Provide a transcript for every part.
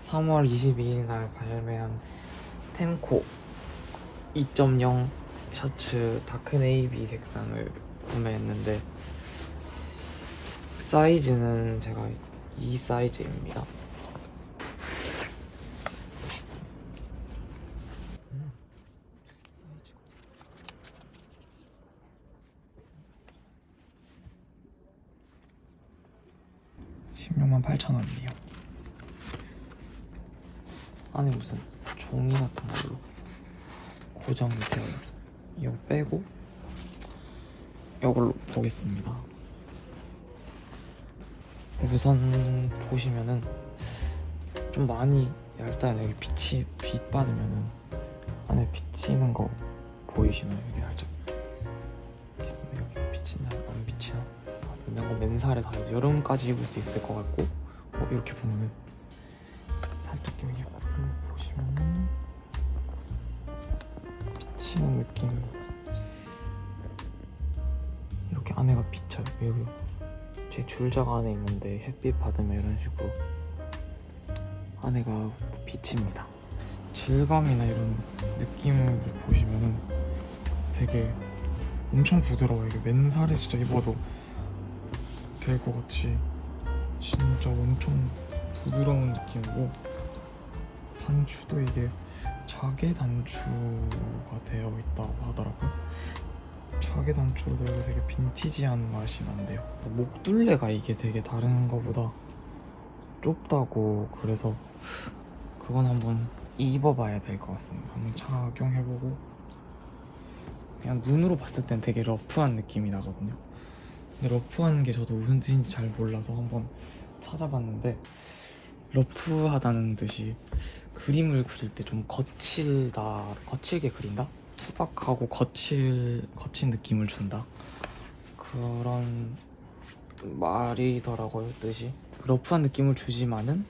3월 22일 날 발매한 텐코 2.0 셔츠 다크 네이비 색상을 구매했는데 사이즈는 제가 이 사이즈입니다. 음, 사이즈가. 16만 8천 원이에요. 안에 무슨 종이 같은 걸로 고정이 되어 있어요. 이거 빼고 이걸로 보겠습니다. 우선 보시면은 좀 많이 얇다 여기 빛이 빛 받으면은 안에 비치는 거 보이시나요? 여기 살짝 있으면 여기 비치나요? 안 비치나? 아, 이런 거 맨살에 다 여름까지 입을 수 있을 것 같고 어, 이렇게 보면은 비치는 느낌. 이렇게 안에가 비쳐요. 여기 제 줄자가 안에 있는데 햇빛 받으면 이런 식으로 안에가 비칩니다. 질감이나 이런 느낌을 보시면은 되게 엄청 부드러워요. 이게 맨살에 진짜 입어도 될 것 같이 진짜 엄청 부드러운 느낌이고 단추도 이게 자개 단추가. 자개 단추로 있어서 되게 빈티지한 맛이 난대요. 목둘레가 이게 되게 다른 거보다 좁다고 그래서 그건 한번 입어봐야 될 것 같습니다. 한번 착용해보고 그냥 눈으로 봤을 땐 되게 러프한 느낌이 나거든요. 근데 러프한 게 저도 무슨 뜻인지 잘 몰라서 한번 찾아봤는데 러프하다는 듯이 그림을 그릴 때 좀 거칠다 거칠게 그린다 투박하고 거칠 거친 느낌을 준다. 그런 말이더라고요 뜻이. 러프한 느낌을 주지만은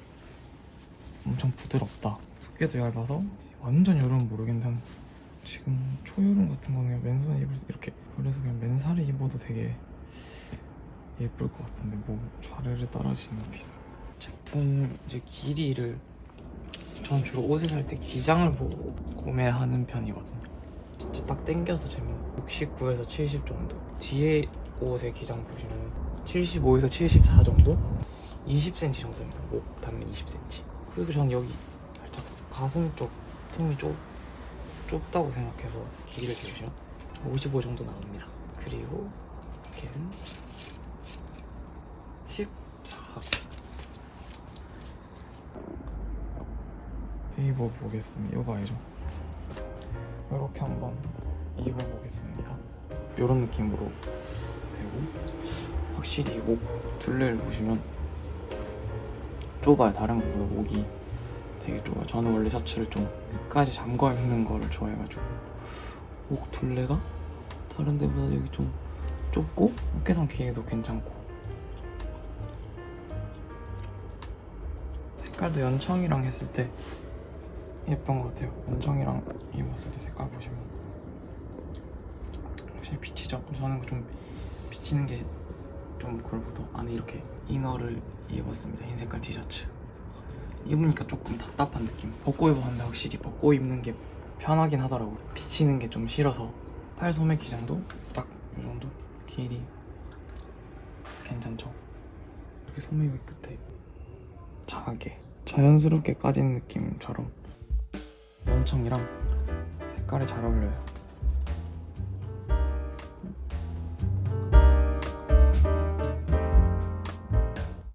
엄청 부드럽다. 두께도 얇아서 완전 여름은 모르겠는데 한 지금 초여름 같은 거는 그냥 맨손에 입을 수- 이렇게 그래서 그냥 맨살에 입어도 되게 예쁠 것 같은데 뭐 떨어지는 게 있어요? 제품 이제 길이를 전 주로 옷을 살 때 기장을 보고 구매하는 편이거든요 진짜 딱 땡겨서 재면 69에서 70 정도. 뒤에 옷의 기장 보시면 75에서 74 정도? 20cm 정도입니다. 목 단면 20cm 그리고 전 여기 살짝 가슴 쪽 틈이 좁, 좁다고 생각해서 길이를 재보시면 55 정도 나옵니다. 그리고 걔는 14 입어보겠습니다. 이거 봐야죠 이렇게 한번 입어보겠습니다. 이런 느낌으로 되고 확실히 목 둘레를 보시면 좁아요. 다른 것보다 목이 되게 좁아요. 저는 원래 셔츠를 좀 끝까지 잠궈 입는 거를 좋아해가지고 목 둘레가 다른 데보다 여기 좀 좁고 어깨선 길이도 괜찮고 색깔도 연청이랑 했을 때 예쁜 것 같아요. 연청이랑 입었을 때 색깔 보시면. 확실히 비치죠. 저는 좀 비치는 게 좀 그러고서 안에 이렇게 이너를 입었습니다. 흰 색깔 티셔츠. 입으니까 조금 답답한 느낌. 벗고 입었는데 확실히 벗고 입는 게 편하긴 하더라고요. 비치는 게 좀 싫어서. 팔 소매 기장도? 딱 이 정도? 길이? 괜찮죠? 이렇게 소매 여기 끝에 작게 자연스럽게 까진 느낌처럼 연청이랑 색깔이 잘 어울려요